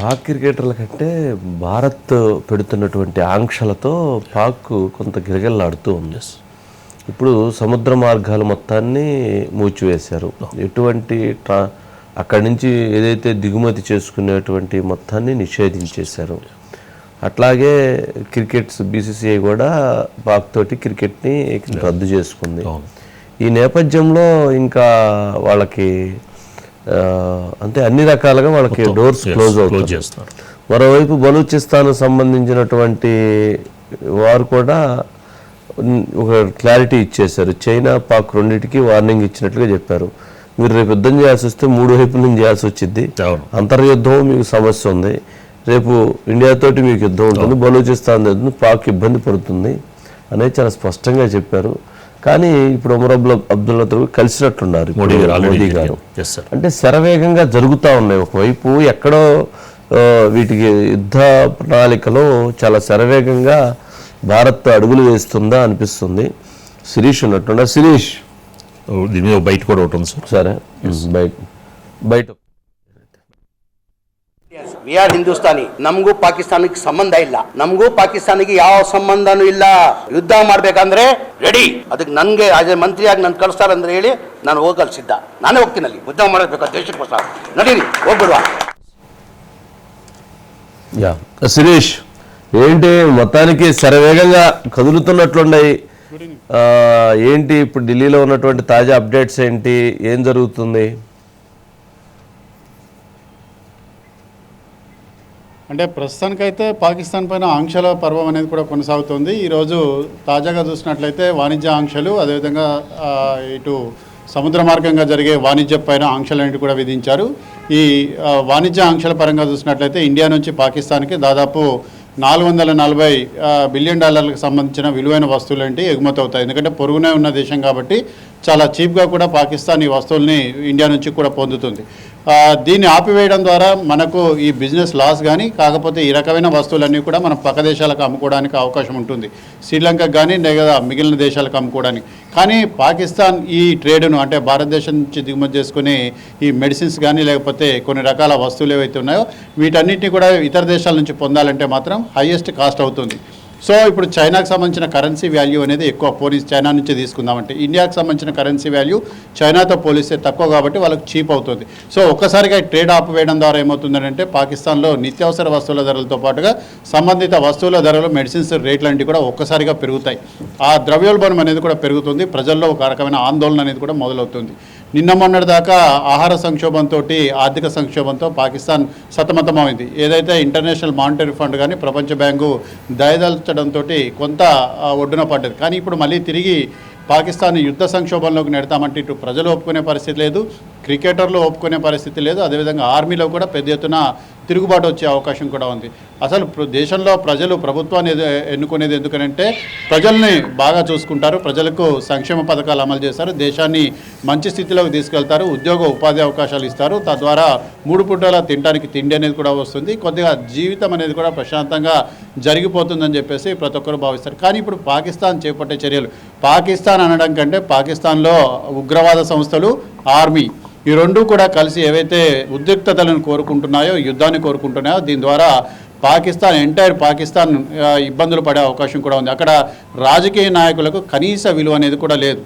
పాక్ క్రికెటర్ల కంటే భారత్ పెడుతున్నటువంటి ఆంక్షలతో పాక్ కొంత గిరగిల్లాడుతూ ఉంది. ఇప్పుడు సముద్ర మార్గాలు మొత్తాన్ని మూచివేశారు ఎటువంటి ట్రా అక్కడి నుంచి ఏదైతే దిగుమతి చేసుకునేటువంటి మొత్తాన్ని నిషేధించేశారు. అట్లాగే క్రికెట్స్ బీసీసీఐ కూడా పాక్ తోటి క్రికెట్ని రద్దు చేసుకుంది. ఈ నేపథ్యంలో ఇంకా వాళ్ళకి అంటే అన్ని రకాలుగా వాళ్ళకి డోర్స్ క్లోజ్ క్లోజ్ చేస్తున్నారు మరోవైపు బలూచిస్తాన్ సంబంధించినటువంటి వారు కూడా ఒక క్లారిటీ ఇచ్చేశారు. చైనా పాక్ రెండింటికి వార్నింగ్ ఇచ్చినట్లుగా చెప్పారు. మీరు రేపు యుద్ధం చేయాల్సి వస్తే మూడు వైపుల నుంచి చేయాల్సి వచ్చింది. అంతర్యుద్ధం మీకు సమస్య ఉంది. రేపు ఇండియాతోటి మీకు యుద్ధం ఉంటుంది. బలూచిస్తాన్ పాక్ ఇబ్బంది పడుతుంది. అనేది చాలా స్పష్టంగా చెప్పారు. కానీ ఇప్పుడు ఉమర్ అబ్దుల్ అబ్దుల్లా కలిసినట్టున్నారు మోడీ గారు మోదీ గారు. అంటే శరవేగంగా జరుగుతూ ఉన్నాయి. ఒకవైపు ఎక్కడో వీటికి యుద్ధ ప్రణాళికలో చాలా శరవేగంగా భారత్ అడుగులు వేస్తుందా అనిపిస్తుంది. శిరీష్ ఉన్నట్టుండ శిరీష్. దీని మీద బయట కూడా ఉంది సార్. సరే బయట బయట ವಿ ಆರ್ ಹಿಂದೂಸ್ತಾನಿ ನಮಗೂ ಪಾಕಿಸ್ತಾನಕ್ಕೆ ಸಂಬಂಧ ಇಲ್ಲ ನಮಗೂ ಪಾಕಿಸ್ತಾನಿಗೆ ಯಾವ ಸಂಬಂಧನೂ ಇಲ್ಲ ಯುದ್ಧ ಮಾಡ್ಬೇಕಂದ್ರೆ ರೆಡಿ ಅದಕ್ಕೆ ನನ್ಗೆ ಆಸ್ ಎ ಮಂತ್ರಿಯಾಗಿ ನನ್ ಕಳಿಸ್ತಾರಂದ್ರೆ ಹೇಳಿ ನಾನು ಹೋಗಲ್ ಸಿದ್ಧ ನಾನೇ ಹೋಗ್ತೀನಿ ಅಲ್ಲಿ ಯುದ್ಧ ಮಾಡಬೇಕು ದೇಶಕ್ಕೋಸ್ಕರ ನಡೀರಿ ಹೋಗ್ಬಿಡುವ యా శిరీష్ ఏంటి మొత్తానికి శరవేగంగా కదులుతున్నట్లున్నాయి ఆ, ఏంటి ఇప్పుడు ఢిల్లీలో ఉన్నటువంటి తాజా అప్డేట్స్ ఏంటి ఏం జరుగుతుంది అంటే ప్రస్తుతానికైతే పాకిస్తాన్ పైన ఆంక్షల పర్వం అనేది కూడా కొనసాగుతుంది. ఈరోజు తాజాగా చూసినట్లయితే వాణిజ్య ఆంక్షలు అదేవిధంగా ఇటు సముద్ర మార్గంగా జరిగే వాణిజ్యం పైన ఆంక్షలు అనేవి కూడా విధించారు. ఈ వాణిజ్య ఆంక్షల పరంగా చూసినట్లయితే ఇండియా నుంచి పాకిస్తాన్కి దాదాపు నాలుగు వందల నలభై బిలియన్ డాలర్లకు సంబంధించిన విలువైన వస్తువులు అంటే ఎగుమతి అవుతాయి. ఎందుకంటే పొరుగునే ఉన్న దేశం కాబట్టి చాలా చీప్గా కూడా పాకిస్తాన్ ఈ వస్తువుల్ని ఇండియా నుంచి కూడా పొందుతుంది. దీన్ని ఆపివేయడం ద్వారా మనకు ఈ బిజినెస్ లాస్ కానీ కాకపోతే ఈ రకమైన వస్తువులన్నీ కూడా మనం పక్క దేశాలకు అమ్ముకోవడానికి అవకాశం ఉంటుంది. శ్రీలంకకు కానీ లేదా మిగిలిన దేశాలకు అమ్ముకోవడానికి. కానీ పాకిస్తాన్ ఈ ట్రేడ్ను అంటే భారతదేశం నుంచి దిగుమతి చేసుకునే ఈ మెడిసిన్స్ కానీ లేకపోతే కొన్ని రకాల వస్తువులు ఏవైతే ఉన్నాయో వీటన్నిటిని కూడా ఇతర దేశాల నుంచి పొందాలంటే మాత్రం హైయెస్ట్ కాస్ట్ అవుతుంది. సో ఇప్పుడు చైనాకు సంబంధించిన కరెన్సీ వాల్యూ అనేది ఎక్కువ. పోలీస్ చైనా నుంచి తీసుకుందామంటే ఇండియాకు సంబంధించిన కరెన్సీ వాల్యూ చైనాతో పోలిస్తే తక్కువ కాబట్టి వాళ్ళకి చీప్ అవుతుంది. సో ఒక్కసారిగా ట్రేడ్ ఆపివేయడం ద్వారా ఏమవుతుందంటే పాకిస్తాన్లో నిత్యావసర వస్తువుల ధరలతో పాటుగా సంబంధిత వస్తువుల ధరలు మెడిసిన్స్ రేట్లు కూడా ఒక్కసారిగా పెరుగుతాయి. ఆ ద్రవ్యోల్బణం అనేది కూడా పెరుగుతుంది. ప్రజల్లో ఒక రకమైన ఆందోళన అనేది కూడా మొదలవుతుంది. నిన్న మొన్నటి దాకా ఆహార సంక్షోభంతో ఆర్థిక సంక్షోభంతో పాకిస్తాన్ సతమతమైంది ఏదైతే ఇంటర్నేషనల్ మానిటరీ ఫండ్ కానీ ప్రపంచ బ్యాంకు దయదల్చడంతో కొంత ఒడ్డున పడ్డది. కానీ ఇప్పుడు మళ్ళీ తిరిగి పాకిస్తాన్ యుద్ధ సంక్షోభంలోకి నెడతామంటే ఇటు ప్రజలు ఒప్పుకునే పరిస్థితి లేదు. క్రికెటర్లు ఒప్పుకునే పరిస్థితి లేదు. అదేవిధంగా ఆర్మీలో కూడా పెద్ద ఎత్తున తిరుగుబాటు వచ్చే అవకాశం కూడా ఉంది. అసలు ప్ర- దేశంలో ప్రజలు ప్రభుత్వాన్ని ఎన్నుకునేది ఎందుకనంటే ప్రజల్ని బాగా చూసుకుంటారు. ప్రజలకు సంక్షేమ పథకాలు అమలు చేస్తారు. దేశాన్ని మంచి స్థితిలోకి తీసుకెళ్తారు. ఉద్యోగ ఉపాధి అవకాశాలు ఇస్తారు. తద్వారా మూడు పూటల తినడానికి తిండి అనేది కూడా వస్తుంది. కొద్దిగా జీవితం అనేది కూడా ప్రశాంతంగా జరిగిపోతుందని చెప్పేసి ప్రతి ఒక్కరు భావిస్తారు. కానీ ఇప్పుడు పాకిస్తాన్ చేపట్టే చర్యలు. పాకిస్తాన్ అనడం కంటే పాకిస్తాన్లో ఉగ్రవాద సంస్థలు ఆర్మీ ఈ రెండు కూడా కలిసి ఏవైతే ఉద్రిక్తతలను కోరుకుంటున్నాయో యుద్ధాన్ని కోరుకుంటున్నాయో దీని ద్వారా పాకిస్తాన్ ఎంటైర్ పాకిస్తాన్ ఇబ్బందులు పడే అవకాశం కూడా ఉంది. అక్కడ రాజకీయ నాయకులకు కనీస విలువ అనేది కూడా లేదు.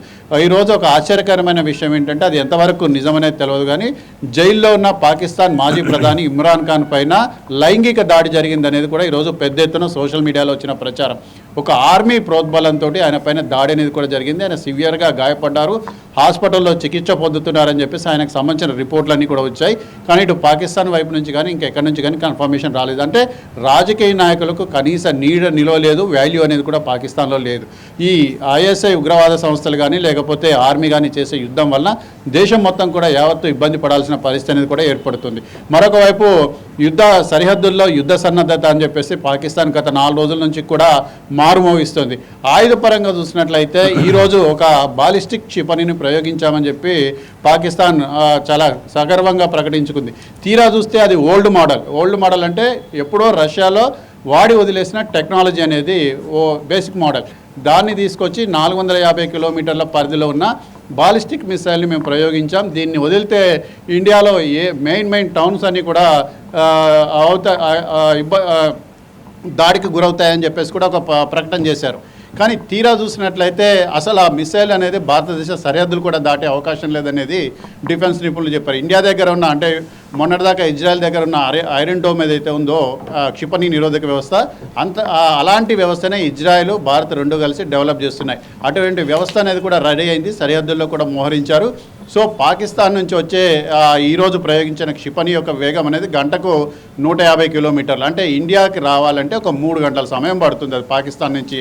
ఈరోజు ఒక ఆశ్చర్యకరమైన విషయం ఏంటంటే అది ఎంతవరకు నిజమనేది తెలియదు కానీ జైల్లో ఉన్న పాకిస్తాన్ మాజీ ప్రధాని ఇమ్రాన్ ఖాన్ పైన లైంగిక దాడి జరిగింది అనేది కూడా ఈరోజు పెద్ద ఎత్తున సోషల్ మీడియాలో వచ్చిన ప్రచారం. ఒక ఆర్మీ ప్రోద్బలంతో ఆయన పైన దాడి అనేది కూడా జరిగింది. ఆయన సివియర్గా గాయపడ్డారు. హాస్పిటల్లో చికిత్స పొందుతున్నారని చెప్పేసి ఆయనకు సంబంధించిన రిపోర్ట్లన్నీ కూడా వచ్చాయి. కానీ ఇటు పాకిస్తాన్ వైపు నుంచి కానీ ఇంకెక్కడి నుంచి కానీ కన్ఫర్మేషన్ రాలేదు. అంటే రాజకీయ నాయకులకు కనీస నీడ నిలవ లేదు వాల్యూ అనేది కూడా పాకిస్తాన్లో లేదు. ఈ ఐఎస్ఐ ఉగ్రవాద సంస్థలు కానీ లేకపోతే ఆర్మీ కానీ చేసే యుద్ధం వలన దేశం మొత్తం కూడా యావత్తు ఇబ్బంది పడాల్సిన పరిస్థితి అనేది కూడా ఏర్పడుతుంది. మరొక వైపు యుద్ధ సరిహద్దుల్లో యుద్ధ సన్నద్ధత అని చెప్పేసి పాకిస్తాన్ గత నాలుగు రోజుల నుంచి కూడా మారుమోగిస్తుంది ఆయుధ పరంగా చూసినట్లయితే ఈరోజు ఒక బాలిస్టిక్ క్షిపణిని ప్రయోగించామని చెప్పి పాకిస్తాన్ చాలా సగర్వంగా ప్రకటించుకుంది. తీరా చూస్తే అది ఓల్డ్ మోడల్. ఓల్డ్ మోడల్ అంటే ఎప్పుడో రష్యాలో వాడి వదిలేసిన టెక్నాలజీ అనేది ఓ బేసిక్ మోడల్. దాన్ని తీసుకొచ్చి నాలుగు వందల యాభై కిలోమీటర్ల పరిధిలో ఉన్న బాలిస్టిక్ మిసైల్ని మేము ప్రయోగించాం. దీన్ని వదిలితే ఇండియాలో ఏ మెయిన్ మెయిన్ టౌన్స్ అన్నీ కూడా ఆ, అవుతా ఇబ్బ- దాడికి గురవుతాయని చెప్పేసి కూడా ఒక ప్రకటన చేశారు. కానీ తీరా చూసినట్లయితే అసలు ఆ మిసైల్ అనేది భారతదేశ సరిహద్దులు కూడా దాటే అవకాశం లేదనేది డిఫెన్స్ నిపుణులు చెప్పారు. ఇండియా దగ్గర ఉన్న అంటే మొన్నటిదాకా ఇజ్రాయెల్ దగ్గర ఉన్న ఐరన్ డోమ్ ఏదైతే ఉందో క్షిపణి నిరోధక వ్యవస్థ అంత అలాంటి వ్యవస్థనే ఇజ్రాయెల్ భారత్ రెండు కలిసి డెవలప్ చేస్తున్నాయి. అటువంటి వ్యవస్థ అనేది కూడా రెడీ అయింది సరిహద్దుల్లో కూడా మోహరించారు. సో పాకిస్తాన్ నుంచి వచ్చే ఈరోజు ప్రయోగించిన క్షిపణి యొక్క వేగం అనేది గంటకు నూట యాభై కిలోమీటర్లు. అంటే ఇండియాకి రావాలంటే ఒక మూడు గంటల సమయం పడుతుంది అది పాకిస్తాన్ నుంచి.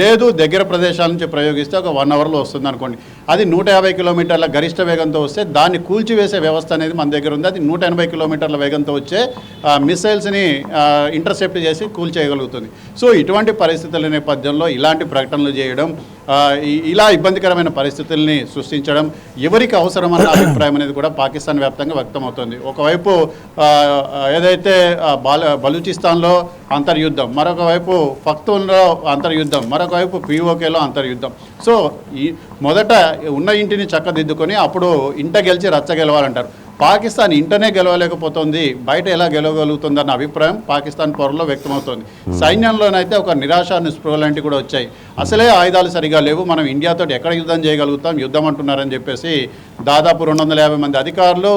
లేదు దగ్గర ప్రదేశాల నుంచి ప్రయోగిస్తే ఒక వన్ అవర్లో వస్తుంది అనుకోండి అది నూట యాభై కిలోమీటర్ల గరిష్ట వేగంతో వస్తే దాన్ని కూల్చివేసే వ్యవస్థ అనేది మన దగ్గర ఉంది. అది నూట ఎనభై కిలోమీటర్ల వేగంతో వచ్చే మిసైల్స్ని ఇంటర్సెప్ట్ చేసి కూల్చేయగలుగుతుంది సో ఇటువంటి పరిస్థితుల నేపథ్యంలో ఇలాంటి ప్రకటనలు చేయడం ఇలా ఇబ్బందికరమైన పరిస్థితుల్ని సృష్టించడం ఎవరికి అవసరమన్న అభిప్రాయం అనేది కూడా పాకిస్తాన్ వ్యాప్తంగా వ్యక్తమవుతుంది. ఒకవైపు ఏదైతే బాల బలూచిస్తాన్లో అంతర్యుద్ధం. మరొక వైపు ఫక్తూన్లో అంతర్యుద్ధం మరొక వైపు పీఓకేలో అంతర్యుద్ధం. సో ఈ మొదట ఉన్న ఇంటిని చక్కదిద్దుకొని అప్పుడు ఇంట గెలిచి రచ్చ గెలవాలంటారు. పాకిస్తాన్ ఇంటనే గెలవలేకపోతుంది. బయట ఎలా గెలవగలుగుతుందన్న అభిప్రాయం పాకిస్తాన్ పౌరుల్లో వ్యక్తమవుతోంది. సైన్యంలోనైతే ఒక నిరాశ నిస్పృహ లాంటివి కూడా వచ్చాయి. అసలే ఆయుధాలు సరిగా లేవు. మనం ఇండియాతో ఎక్కడ యుద్ధం చేయగలుగుతాం? యుద్ధం అంటున్నారని చెప్పేసి దాదాపు రెండు వందల యాభై మంది అధికారులు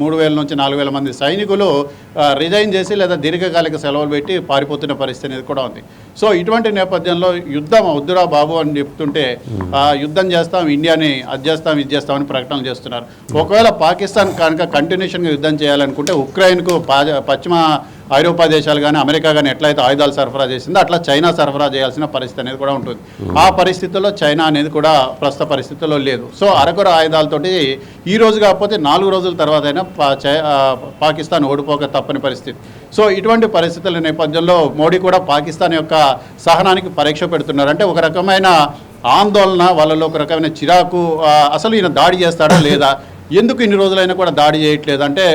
మూడు వేల నుంచి నాలుగు వేల మంది సైనికులు రిజైన్ చేసి లేదా దీర్ఘకాలిక సెలవులు పెట్టి పారిపోతున్న పరిస్థితి అనేది కూడా ఉంది. సో ఇటువంటి నేపథ్యంలో యుద్ధం వద్దురా బాబు అని చెప్తుంటే ఆ, యుద్ధం చేస్తాం ఇండియాని అది చేస్తాం ఇది చేస్తామని ప్రకటనలు చేస్తున్నారు. ఒకవేళ పాకిస్తాన్ కనుక కంటిన్యూషన్గా యుద్ధం చేయాలనుకుంటే ఉక్రెయిన్కు పశ్చిమ ఐరోపా దేశాలు కానీ అమెరికా కానీ ఎట్లయితే ఆయుధాలు సరఫరా చేసిందో అట్లా చైనా సరఫరా చేయాల్సిన పరిస్థితి అనేది కూడా ఉంటుంది. ఆ పరిస్థితుల్లో చైనా అనేది కూడా ప్రస్తుత పరిస్థితుల్లో లేదు. సో అరకొర ఆయుధాలతోటి ఈ రోజు కాకపోతే నాలుగు రోజుల తర్వాత అయినా పా- చై- పాకిస్తాన్ ఓడిపోక తప్పని పరిస్థితి. సో ఇటువంటి పరిస్థితుల నేపథ్యంలో మోడీ కూడా పాకిస్తాన్ యొక్క సహనానికి పరీక్ష పెడుతున్నారు. అంటే ఒక రకమైన ఆందోళన వాళ్ళలో ఒక రకమైన చిరాకు అసలు ఈయన దాడి చేస్తాడా లేదా? ఎందుకు ఇన్ని రోజులైనా కూడా దాడి చేయట్లేదు? అంటే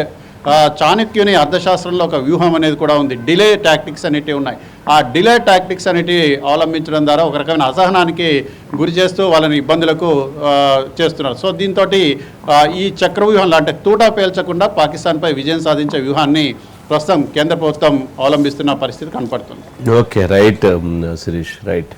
చాణక్యుని అర్థశాస్త్రంలో ఒక వ్యూహం అనేది కూడా ఉంది. డిలే టాక్టిక్స్ అనేటివి ఉన్నాయి. ఆ డిలే టాక్టిక్స్ అనేటివి అవలంబించడం ద్వారా ఒక రకమైన అసహనానికి గురి చేస్తూ వాళ్ళని ఇబ్బందులకు చేస్తున్నారు. సో దీంతో ఈ చక్రవ్యూహంలో అంటే తూటా పేల్చకుండా పాకిస్తాన్పై విజయం సాధించే వ్యూహాన్ని ప్రస్తుతం కేంద్ర ప్రభుత్వం అవలంబిస్తున్న పరిస్థితి కనపడుతుంది. Okay right Shirish right.